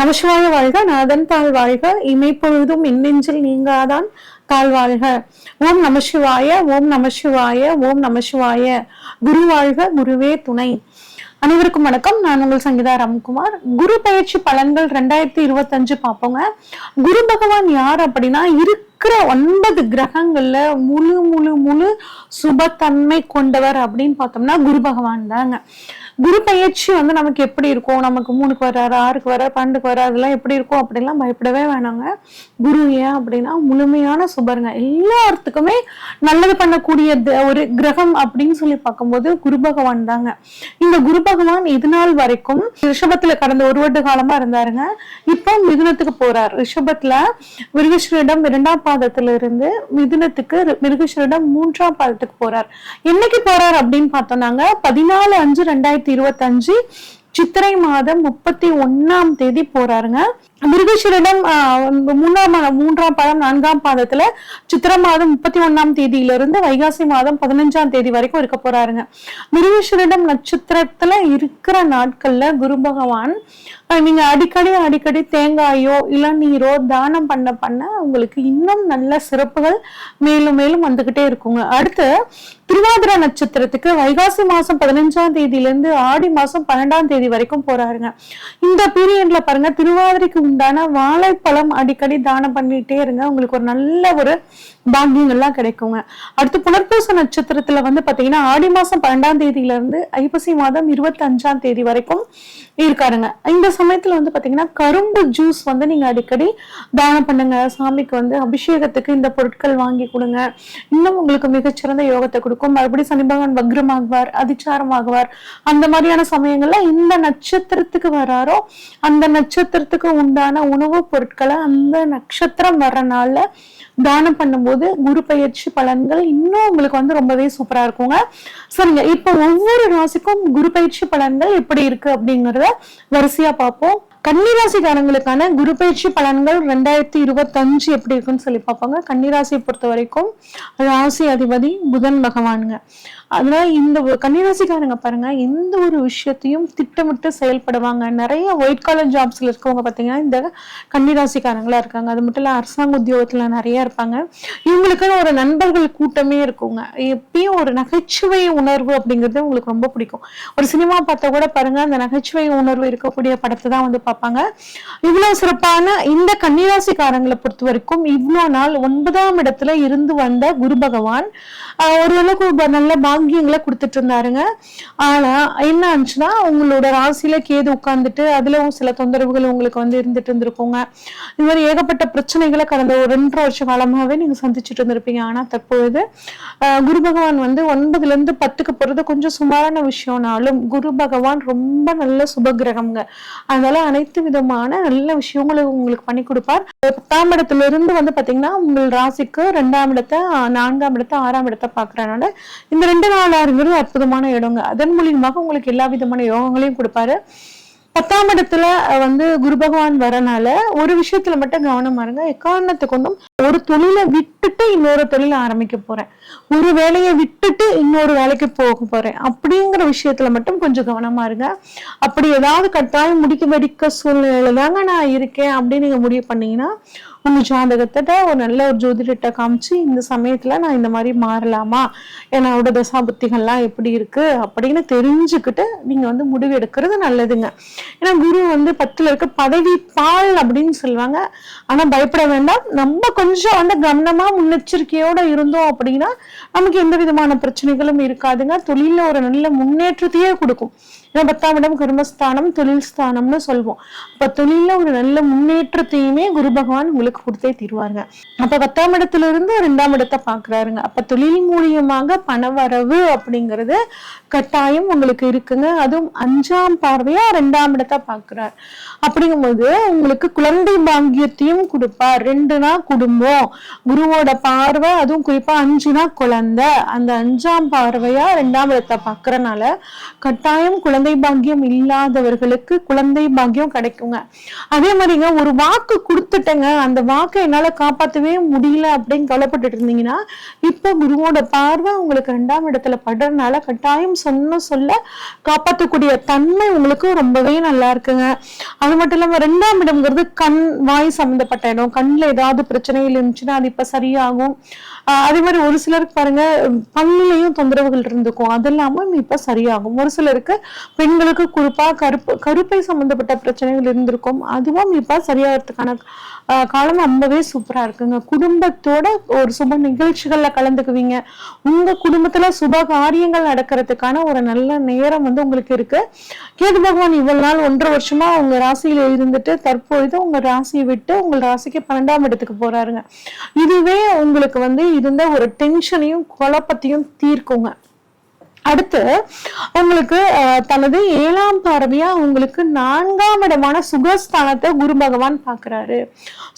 நமசிவாய வாழ்க நாதன் தாழ் வாழ்க இமைப்பொழுதும் இன்னெஞ்சில் நீங்காதான் தாழ் வாழ்க. ஓம் நமசிவாய ஓம் நமசிவாய ஓம் நமசிவாய. குரு வாழ்க குருவே துணை. அனைவருக்கும் வணக்கம். நான் உங்கள் சங்கீதா ராம்குமார். குரு பயிற்சி பலன்கள் ரெண்டாயிரத்தி இருபத்தஞ்சு பார்ப்போங்க. குரு பகவான் யார் அப்படின்னா இருக்கிற ஒன்பது கிரகங்கள்ல முழு முழு முழு சுபத்தன்மை கொண்டவர் அப்படின்னு பார்த்தோம்னா குரு பகவான் தாங்க. குரு பயிற்சி வந்து நமக்கு எப்படி இருக்கும்? நமக்கு மூணுக்கு வர்றாரு ஆறுக்கு வர பன்னெண்டுக்கு வர அதெல்லாம் எப்படி இருக்கும் அப்படிலாம் பயப்படவே வேணாங்க. குரு ஏன் அப்படின்னா முழுமையான சுபருங்க. எல்லாத்துக்குமே நல்லது பண்ணக்கூடிய த- ஒரு கிரகம் அப்படின்னு சொல்லி பார்க்கும்போது குரு பகவான் தாங்க. இந்த குரு பகவான் இது நாள் வரைக்கும் ரிஷபத்துல கடந்த ஒரு வருட காலமா இருந்தாருங்க. இப்போ மிதுனத்துக்கு போறார். ரிஷபத்துல மிருகஸ்வரிடம் இரண்டாம் பாதத்துல இருந்து மிதுனத்துக்கு மிருகஸ்வரிடம் மூன்றாம் பாதத்துக்கு போறார். என்னைக்கு போறார் அப்படின்னு பார்த்தோம்னாங்க? பதினாலு அஞ்சு ரெண்டாயிரத்தி இருபத்தஞ்சு. சித்திரை மாதம் முப்பத்தி ஒன்னாம் தேதி போறாருங்க. மிருகஸ்வரிடம் ஆஹ், மூன்றாம் பாதம் நான்காம் பாதத்துல சித்திரை மாதம் முப்பத்தி ஒன்னாம் தேதியிலிருந்து வைகாசி மாதம் பதினஞ்சாம் தேதி வரைக்கும் இருக்க போறாருங்க. மிருகஸ்வரிடம் நட்சத்திரத்துல இருக்கிற நாட்கள்ல குரு பகவான் நீங்க அடிக்கடி அடிக்கடி தேங்காயோ இளநீரோ தானம் பண்ண பண்ண உங்களுக்கு இன்னும் நல்ல சிறப்புகள் மேலும் மேலும் வந்துகிட்டே இருக்குங்க. அடுத்து திருவாதிர நட்சத்திரத்துக்கு வைகாசி மாசம் பதினஞ்சாம் தேதியிலிருந்து ஆடி மாசம் பன்னெண்டாம் தேதி வரைக்கும் போறாருங்க. இந்த பீரியட்ல பாருங்க திருவாதிரைக்கு உண்டான வாழைப்பழம் அடிக்கடி தானம் பண்ணிட்டே இருங்க. உங்களுக்கு ஒரு நல்ல ஒரு பாக்கியங்கள்லாம் கிடைக்குங்க. அடுத்து புனர்பூச நட்சத்திரத்துல வந்து பாத்தீங்கன்னா ஆடி மாசம் பன்னெண்டாம் தேதியில இருந்து ஐப்பசி மாதம் இருபத்தி அஞ்சாம் தேதி வரைக்கும் இருக்காருங்க. இந்த சமயத்துல வந்து பாத்தீங்கன்னா கரும்பு ஜூஸ் வந்து நீங்க அடிக்கடி தானம் பண்ணுங்க. சாமிக்கு வந்து அபிஷேகத்துக்கு இந்த பொருட்கள் வாங்கி கொடுங்க. இன்னும் உங்களுக்கு மிகச்சிறந்த யோகத்தை கொடுக்கும். மறுபடியும் சனி பகவான் வக்ரமாகுவார் அதிச்சாரமாகுவார். அந்த மாதிரியான சமயங்கள்ல இந்த நட்சத்திரத்துக்கு வராரோ அந்த நட்சத்திரத்துக்கு உண்டான உணவுப் பொருட்களை அந்த நட்சத்திரம் வர்ற தானம் பண்ணும்போது குரு பயிற்சி பலன்கள் இன்னும் உங்களுக்கு வந்து ரொம்பவே சூப்பரா இருக்குங்க. சரிங்க. இப்போ ஒவ்வொரு ராசிக்கும் குரு பயிற்சி பலன்கள் எப்படி இருக்கு அப்படிங்கறத வரிசையா பார்ப்போம். கன்னிராசிக்காரங்களுக்கான குரு பயிற்சி பலன்கள் ரெண்டாயிரத்தி இருபத்தஞ்சு எப்படி இருக்குன்னு சொல்லி பார்ப்பாங்க. கன்னிராசியை பொறுத்த வரைக்கும் ராசி அதிபதி புதன் பகவானுங்க. அதனால இந்த கன்னிராசிக்காரங்க பாருங்க எந்த ஒரு விஷயத்தையும் திட்டமிட்டு செயல்படுவாங்க. நிறைய ஒயிட் காலர் ஜாப்ஸ்ல இருக்கவங்க பார்த்தீங்கன்னா இந்த கன்னிராசிக்காரங்களா இருக்காங்க. அது மட்டும் இல்ல அரசாங்க உத்தியோகத்துல நிறைய இருப்பாங்க. இவங்களுக்குன்னு ஒரு நண்பர்கள் கூட்டமே இருக்குங்க. எப்பயும் ஒரு நகைச்சுவை உணர்வு அப்படிங்கிறது உங்களுக்கு ரொம்ப பிடிக்கும். ஒரு சினிமா பார்த்தா கூட பாருங்க அந்த நகைச்சுவை உணர்வு இருக்கக்கூடிய படத்தை தான் வந்து பார்ப்பாங்க. இவ்வளவு சிறப்பான இந்த கன்னிராசிக்காரங்களை பொறுத்த வரைக்கும் இவ்வளவு நாள் ஒன்பதாம் இடத்துல இருந்து வந்த குரு பகவான் ஓரளவுக்கு நல்ல பாக்கியங்களை கொடுத்துட்டு இருந்தாருங்க. ஆனா என்ன ஆச்சுன்னா உங்களோட ராசியில கேது உட்கார்ந்துட்டு அதுலவும் சில தொந்தரவுகள் உங்களுக்கு வந்து இருந்துட்டு இருந்திருக்கோங்க. இது மாதிரி ஏகப்பட்ட பிரச்சனைகளை கடந்த ஒரு ரெண்டரை வருஷ காலமாகவே நீங்க சந்திச்சுட்டு இருந்திருப்பீங்க. ஆனா தற்பொழுது குரு பகவான் வந்து ஒன்பதுல இருந்து பத்துக்கு போறது கொஞ்சம் சுமாரான விஷயம்னாலும் குரு பகவான் ரொம்ப நல்ல சுப கிரகம்ங்க அதனால அனைத்து விதமான நல்ல விஷயங்களை உங்களுக்கு பண்ணி கொடுப்பார். பத்தாம் இடத்துல இருந்து வந்து பாத்தீங்கன்னா உங்கள் ராசிக்கு ரெண்டாம் இடத்தை நான்காம் இடத்தை ஆறாம் இடத்தை பாக்குறதுனால இந்த ரெண்டு நாளாருங்கிறது அற்புதமான இடங்க. அதன் மூலியமாக உங்களுக்கு எல்லா விதமான யோகங்களையும் கொடுப்பாரு. பத்தாம் இடத்துல வந்து குரு பகவான் வரனால ஒரு விஷயத்துல மட்டும் கவனமா இருங்க எக்காரணத்தை கொண்டும் ஒரு தொழிலை விட்டுட்டு இன்னொரு தொழிலை ஆரம்பிக்க போறேன். ஒரு வேலையை விட்டுட்டு இன்னொரு வேலைக்கு போக போறேன். அப்படிங்கிற விஷயத்துல மட்டும் கொஞ்சம் கவனமா இருங்க. அப்படி ஏதாவது கட்டாயம் முடிக்க வெடிக்க சூழ்நிலையில தாங்க நான் இருக்கேன். அப்படின்னு நீங்க முடிவு பண்ணீங்கன்னா உங்க ஜாதகத்திட்ட ஒரு நல்ல ஒரு ஜோதிடத்தை காமிச்சு இந்த சமயத்துல நான் இந்த மாதிரி மாறலாமா? என்னோட தசாபுத்திகள்லாம் எப்படி இருக்கு? அப்படின்னு தெரிஞ்சுக்கிட்டு நீங்க வந்து முடிவு எடுக்கிறது நல்லதுங்க. ஏன்னா குரு வந்து பத்துல இருக்க பதவி பால் அப்படின்னு சொல்லுவாங்க. ஆனா பயப்பட வேண்டாம். நம்ம கொஞ்சம் வந்து கவனமா முன்னெச்சரிக்கையோட இருந்தோம் அப்படின்னா நமக்கு எந்த விதமான பிரச்சனைகளும் இருக்காதுங்க. தொழில ஒரு நல்ல முன்னேற்றத்தையே கொடுக்கும். ஏன்னா பத்தாம் இடம் கர்மஸ்தானம் தொழில் ஸ்தானம்னு சொல்வோம். அப்ப தொழிலில் ஒரு நல்ல முன்னேற்றத்தையுமே குரு பகவான் உங்களுக்கு அவங்களுக்கு கொடுத்தே தீருவாருங்க. அப்ப பத்தாம் இடத்துல இருந்து ரெண்டாம் இடத்தை பாக்குறாருங்க. அப்ப தொழில் மூலியமாக பணவரவு அப்படிங்கிறது கட்டாயம் உங்களுக்கு இருக்குங்க. அதுவும் அஞ்சாம் பார்வையா ரெண்டாம் இடத்தை பாக்குறாரு. அப்படிங்கும்போது உங்களுக்கு குழந்தை பாங்கியத்தையும் கொடுப்பார். ரெண்டுனா குடும்பம். குருவோட பார்வை அதுவும் குறிப்பா அஞ்சுனா குழந்தை. அந்த அஞ்சாம் பார்வையா ரெண்டாம் இடத்தை பாக்குறனால கட்டாயம் குழந்தை பாக்கியம் இல்லாதவர்களுக்கு குழந்தை பாக்கியம் கிடைக்குங்க. அதே மாதிரிங்க ஒரு வாக்கு கொடுத்துட்டேங்க. அந்த வாக்கை என்னால காப்பாற்றவே முடியல அப்படின்னு கவலைப்பட்டுட்டு இருந்தீங்கன்னா இப்ப குருவோட பார்வை உங்களுக்கு ரெண்டாம் இடத்துல படுறதுனால கட்டாயம் சொன்ன சொல்ல காப்பாற்றக்கூடிய தன்மை உங்களுக்கு ரொம்பவே நல்லா இருக்குங்க. அது மட்டும் இல்லாம ரெண்டாம் இடம்ங்கிறது கண் வாய் சம்பந்தப்பட்ட இடம். கண்ணில் ஏதாவது பிரச்சனைகள் இருந்துச்சுன்னா அது இப்ப சரியாகும். அதே மாதிரி ஒரு சிலருக்கு பாருங்க பல்லுலையும் தொந்தரவுகள் இருந்துக்கும் அது இல்லாம இப்ப சரியாகும். ஒரு சிலருக்கு பெண்களுக்கு குறிப்பா கருப்பு கருப்பை சம்பந்தப்பட்ட பிரச்சனைகள் இருந்திருக்கும். அதுவும் இப்ப சரியாகிறதுக்கான கால காலம் ரொம்பவே சூப்பரா இருக்குங்க. குடும்பத்தோட ஒரு சுப நிகழ்ச்சிகள்ல கலந்துக்குவீங்க. உங்க குடும்பத்துல சுப காரியங்கள் நடக்கிறதுக்கான ஒரு நல்ல நேரம் வந்து உங்களுக்கு இருக்கு. கேது பகவான் இவ்வளவு நாள் ஒன்றரை வருஷமா உங்க ராசியில இருந்துட்டு தற்பொழுது உங்க ராசியை விட்டு உங்கள் ராசிக்கு பன்னெண்டாம் இடத்துக்கு போறாருங்க. இதுவே உங்களுக்கு வந்து இருந்த ஒரு டென்ஷனையும் குழப்பத்தையும் தீர்க்குங்க. அடுத்து உங்களுக்கு தனது ஏழாம் பார்வையா உங்களுக்கு நான்காம் இடமான சுகஸ்தானத்தை குரு பகவான் பார்க்கறாரு.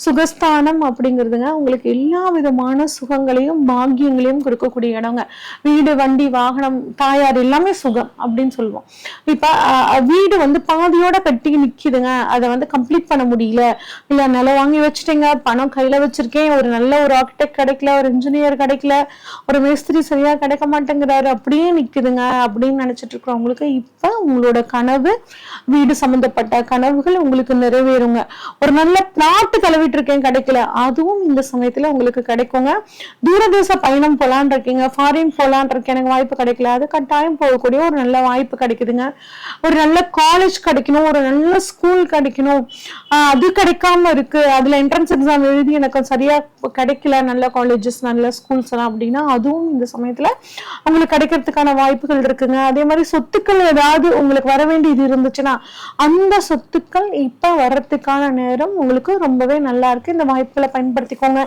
சுகஸ்தானம் அப்படிங்கிறதுங்க உங்களுக்கு எல்லா விதமான சுகங்களையும் பாக்கியங்களையும் கொடுக்கக்கூடிய இடங்க. வீடு வண்டி வாகனம் தாயார் எல்லாமே சுகம் அப்படின்னு சொல்லுவோம். இப்ப வீடு வந்து பாதியோட கட்டி நிக்குதுங்க. அதை வந்து கம்ப்ளீட் பண்ண முடியல. இல்ல நிலம் வாங்கி வச்சுட்டீங்க பணம் கையில வச்சிருக்கேன் ஒரு நல்ல ஒரு ஆர்கிடெக்ட் கிடைக்கல ஒரு இன்ஜினியர் கிடைக்கல ஒரு மேஸ்திரி சரியா கிடைக்க மாட்டேங்கிறாரு அப்படியே இருக்குதுங்க அப்படின்னு நினைச்சிட்டு இருக்கிறவங்களுக்கு இப்ப உங்களோட கனவு வீடு சம்பந்தப்பட்ட கனவுகள் உங்களுக்கு நிறைவேறுங்க. ஒரு நல்ல பிளாட் கலவிட்டு இருக்கேன் கிடைக்கல. அதுவும் இந்த சமயத்துல உங்களுக்கு கிடைக்குங்க. தூரதேச பயணம் போலான் இருக்கீங்க ஃபாரின் போலான் இருக்கேன் எனக்கு வாய்ப்பு கிடைக்கல. அது கட்டாயம் போகக்கூடிய ஒரு நல்ல வாய்ப்பு கிடைக்குதுங்க. ஒரு நல்ல காலேஜ் கிடைக்கணும். ஒரு நல்ல ஸ்கூல் கிடைக்கணும். அது கிடைக்காம இருக்கு. அதுல என்ட்ரன்ஸ் எக்ஸாம் எழுதி எனக்கு சரியா கிடைக்கல. நல்ல காலேஜஸ் நல்ல ஸ்கூல்ஸ் எல்லாம் அப்படின்னா அதுவும் இந்த சமயத்துல உங்களுக்கு கிடைக்கிறதுக்கான வாய்ப்புகள் இருக்குங்க. அதே மாதிரி சொத்துக்கள் ஏதாவது உங்களுக்கு வர வேண்டியது இருந்துச்சுன்னா அந்த சொத்துக்கள் இப்ப வர்றதுக்கான நேரம் உங்களுக்கு ரொம்பவே நல்லா இருக்கு. இந்த வாய்ப்புகளை பயன்படுத்திக்கோங்க.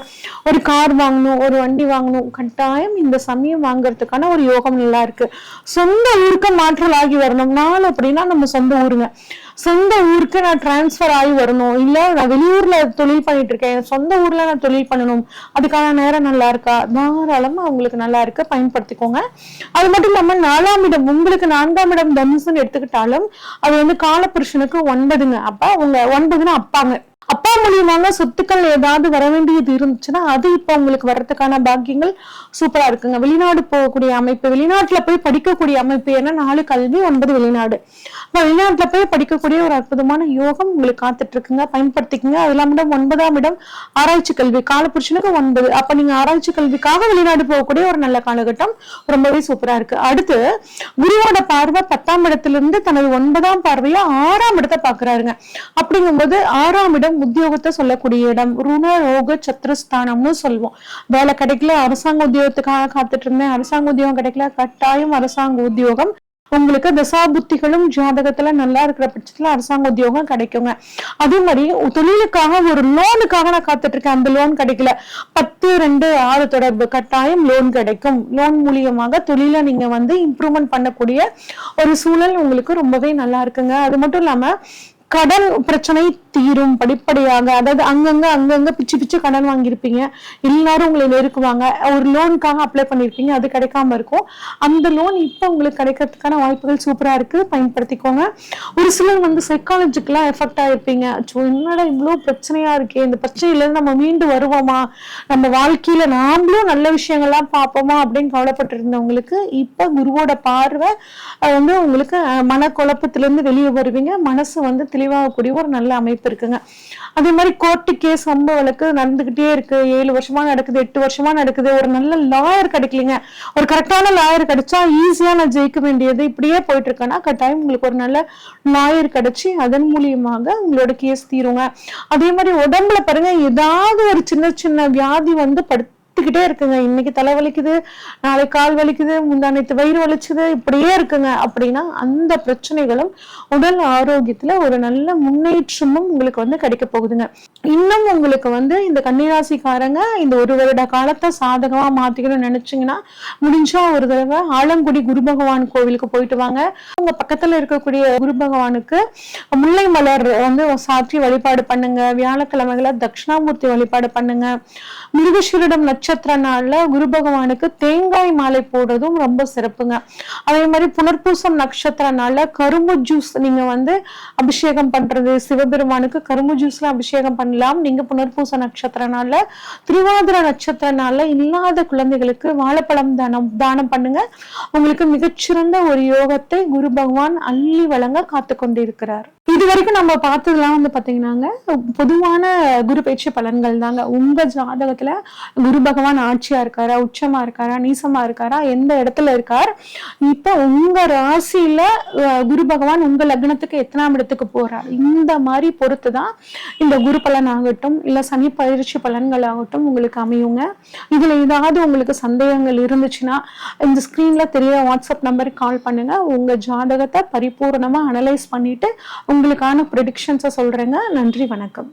ஒரு கார் வாங்கணும் ஒரு வண்டி வாங்கணும் கட்டாயம் இந்த சமயம் வாங்குறதுக்கான ஒரு யோகம் நல்லா இருக்கு. சொந்த ஊருக்கு மாற்றல் ஆகி வரணும். நாள் அப்படின்னா நம்ம சொந்த ஊருங்க. சொந்த ஊருக்கு நான் டிரான்ஸ்ஃபர் ஆகி வரணும். இல்ல நான் வெளியூர்ல தொழில் பண்ணிட்டு இருக்கேன். சொந்த ஊர்ல நான் தொழில் பண்ணணும். அதுக்கான நேரம் நல்லா இருக்கா? தாராளமா உங்களுக்கு நல்லா இருக்கு. பயன்படுத்திக்கோங்க. அது மட்டும் இல்லாம நாலாம் இடம் உங்களுக்கு நான்காம் இடம் தனுசுன்னு எடுத்துக்கிட்டாலும் அது வந்து காலபுருஷனுக்கு ஒன்பதுங்க. அப்ப உங்க ஒன்பதுன்னா அப்பாங்க. அப்பா மூலியமாக சொத்துக்கள் ஏதாவது வர வேண்டியது இருந்துச்சுன்னா அது இப்போ உங்களுக்கு வர்றதுக்கான பாக்கியங்கள் சூப்பரா இருக்குங்க. வெளிநாடு போகக்கூடிய அமைப்பு வெளிநாட்டுல போய் படிக்கக்கூடிய அமைப்பு. ஏன்னா நாலு கல்வி ஒன்பது வெளிநாடு. அப்ப வெளிநாட்டுல போய் படிக்கக்கூடிய ஒரு அற்புதமான யோகம் உங்களுக்கு காத்துட்டு இருக்குங்க பயன்படுத்திக்கங்க. அது இல்லாம இடம் ஒன்பதாம் இடம் ஆராய்ச்சி கல்வி. காலபுருஷனுக்கு ஒன்பது. அப்ப நீங்க ஆராய்ச்சி கல்விக்காக வெளிநாடு போகக்கூடிய ஒரு நல்ல காலகட்டம் ரொம்பவே சூப்பரா இருக்கு. அடுத்து குருவோட பார்வை பத்தாம் இடத்துல இருந்து தனது ஒன்பதாம் பார்வையை ஆறாம் இடத்தை பாக்குறாருங்க அப்படிங்கும்போது ஆறாம் இடம் உத்தியோகத்தை சொல்லக்கூடிய இடம். ருண ரோக சத்ருஸ்தானம்னு சொல்லுவோம். வேலை கிடைக்கல அரசாங்க உத்தியோகத்துக்காக காத்துட்டு இருந்தேன். அரசாங்க உத்தியோகம் கிடைக்கல கட்டாயம் அரசாங்க உத்தியோகம். உங்களுக்கு தசா புத்திகளும் ஜாதகத்துல நல்லா இருக்கிற பட்சத்துல அரசாங்க உத்தியோகம் கிடைக்குங்க. அதே மாதிரி தொழிலுக்காக ஒரு லோனுக்காக நான் காத்துட்டு இருக்கேன். அந்த லோன் கிடைக்கல. பத்து ரெண்டு ஆறு தொடர்பு. கட்டாயம் லோன் கிடைக்கும். லோன் மூலியமாக தொழில நீங்க வந்து இம்ப்ரூவ்மெண்ட் பண்ணக்கூடிய ஒரு சூழல் உங்களுக்கு ரொம்பவே நல்லா இருக்குங்க. அது மட்டும் இல்லாம கடன் பிரச்சனை தீரும் படிப்படியாக. அதாவது அங்கங்க அங்கங்க பிச்சு பிச்சு கடன் வாங்கியிருப்பீங்க. எல்லாரும் உங்களை நெருக்குவாங்க. ஒரு லோனுக்காக அப்ளை பண்ணியிருப்பீங்க. அது கிடைக்காம இருக்கும். அந்த லோன் இப்போ உங்களுக்கு கிடைக்கிறதுக்கான வாய்ப்புகள் சூப்பராக இருக்கு. பயன்படுத்திக்கோங்க. ஒரு சிலர் வந்து சைக்காலஜிக்கெல்லாம் எஃபெக்ட் ஆகிருப்பீங்க ஸோ என்னடா இவ்வளோ பிரச்சனையா இருக்கே. இந்த பிரச்சனையிலேருந்து நம்ம மீண்டு வருவோமா? நம்ம வாழ்க்கையில நாமளும் நல்ல விஷயங்கள்லாம் பார்ப்போமா? அப்படின்னு கவலைப்பட்டு இருந்தவங்களுக்கு குருவோட பார்வை வந்து உங்களுக்கு மன மனக்குழப்பத்திலிருந்து வெளியே வருவீங்க. மனசு வந்து தெளிவாகக்கூடிய ஒரு நல்ல அமைப்பு இருக்குங்க. அதே மாதிரி கோர்ட்டு கேஸ் வம்ப வழக்கு நடந்துகிட்டே இருக்கு. ஏழு வருஷமா நடக்குது எட்டு வருஷமா நடக்குது. ஒரு நல்ல லாயர் கிடைக்கலீங்க. ஒரு கரெக்டான லாயர் கிடைச்சா ஈஸியா நான் ஜெயிக்க வேண்டியது இப்படியே போயிட்டு இருக்கேன்னா கட்டாயம் உங்களுக்கு ஒரு நல்ல லாயர் கிடைச்சி அதன் மூலியமாக உங்களோட கேஸ் தீருங்க. அதே மாதிரி உடம்புல பாருங்க ஏதாவது ஒரு சின்ன சின்ன வியாதி வந்து படுத்து படுத்துக்கிட்டே இருக்குங்க. இன்னைக்கு தலை வலிக்குது நாளைக்கு கால் வலிக்குது முந்தானத்து வயிறு வலிச்சுது இப்படியே இருக்குங்க. அப்படின்னா அந்த பிரச்சனைகளும் உடல் ஆரோக்கியத்துல ஒரு நல்ல முன்னேற்றமும் உங்களுக்கு வந்து கிடைக்க போகுதுங்க. இன்னும் உங்களுக்கு வந்து இந்த கன்னிராசிக்காரங்க இந்த ஒரு வருட காலத்தை சாதகமா மாத்திக்கணும்னு நினைச்சீங்கன்னா முடிஞ்சா ஒரு தடவை ஆலங்குடி குரு பகவான் கோவிலுக்கு போயிட்டு வாங்க. உங்க பக்கத்துல இருக்கக்கூடிய குரு பகவானுக்கு முல்லை மலர் வந்து சாற்றி வழிபாடு பண்ணுங்க. வியாழக்கிழமைகளை தட்சிணாமூர்த்தி வழிபாடு பண்ணுங்க. முருகேஸ்வரிடம் நட்சத்திரம் நட்சத்திர நாள்ல குரு பகவானுக்கு தேங்காய் மாலை போடுறதும் ரொம்ப சிறப்புங்க. அதே மாதிரி புனர்பூசம் நட்சத்திர நாள்ல கரும்பு ஜூஸ் நீங்க வந்து அபிஷேகம் பண்றது சிவபெருமானுக்கு கரும்பு ஜூஸ்ல அபிஷேகம் பண்ணலாம். நீங்க புனர்பூச நட்சத்திர நாள்ல திருவாதிர நட்சத்திர நாள்ல இல்லாத குழந்தைகளுக்கு வாழைப்பழம் தானம் தானம் பண்ணுங்க. உங்களுக்கு மிகச்சிறந்த ஒரு யோகத்தை குரு பகவான் அள்ளி வழங்க காத்து கொண்டிருக்கிறார் இது வரைக்கும் நம்ம பார்த்ததுலாம் வந்து பாத்தீங்கன்னாங்க பொதுவான குரு பயிற்சி பலன்கள் தாங்க. உங்க ஜாதகத்துல குரு பகவான் ஆட்சியா இருக்காரா உச்சமா இருக்காரா நீசமா இருக்காரா எந்த இடத்துல இருக்கார்? இப்போ உங்க ராசியில குரு பகவான் உங்க லக்னத்துக்கு எத்தனாம் இடத்துக்கு போறார்? இந்த மாதிரி பொறுத்து தான் இந்த குரு பலன் ஆகட்டும் இல்ல சனி பயிற்சி பலன்கள் ஆகட்டும் உங்களுக்கு அமையுங்க. இதுல ஏதாவது உங்களுக்கு சந்தேகங்கள் இருந்துச்சுன்னா இந்த ஸ்கிரீன்ல தெரிய வாட்ஸ்அப் நம்பருக்கு கால் பண்ணுங்க. உங்க ஜாதகத்தை பரிபூர்ணமா அனலைஸ் பண்ணிட்டு உங்களுக்கான ப்ரெடிக்ஷன்ஸை சொல்றேங்க. நன்றி வணக்கம்.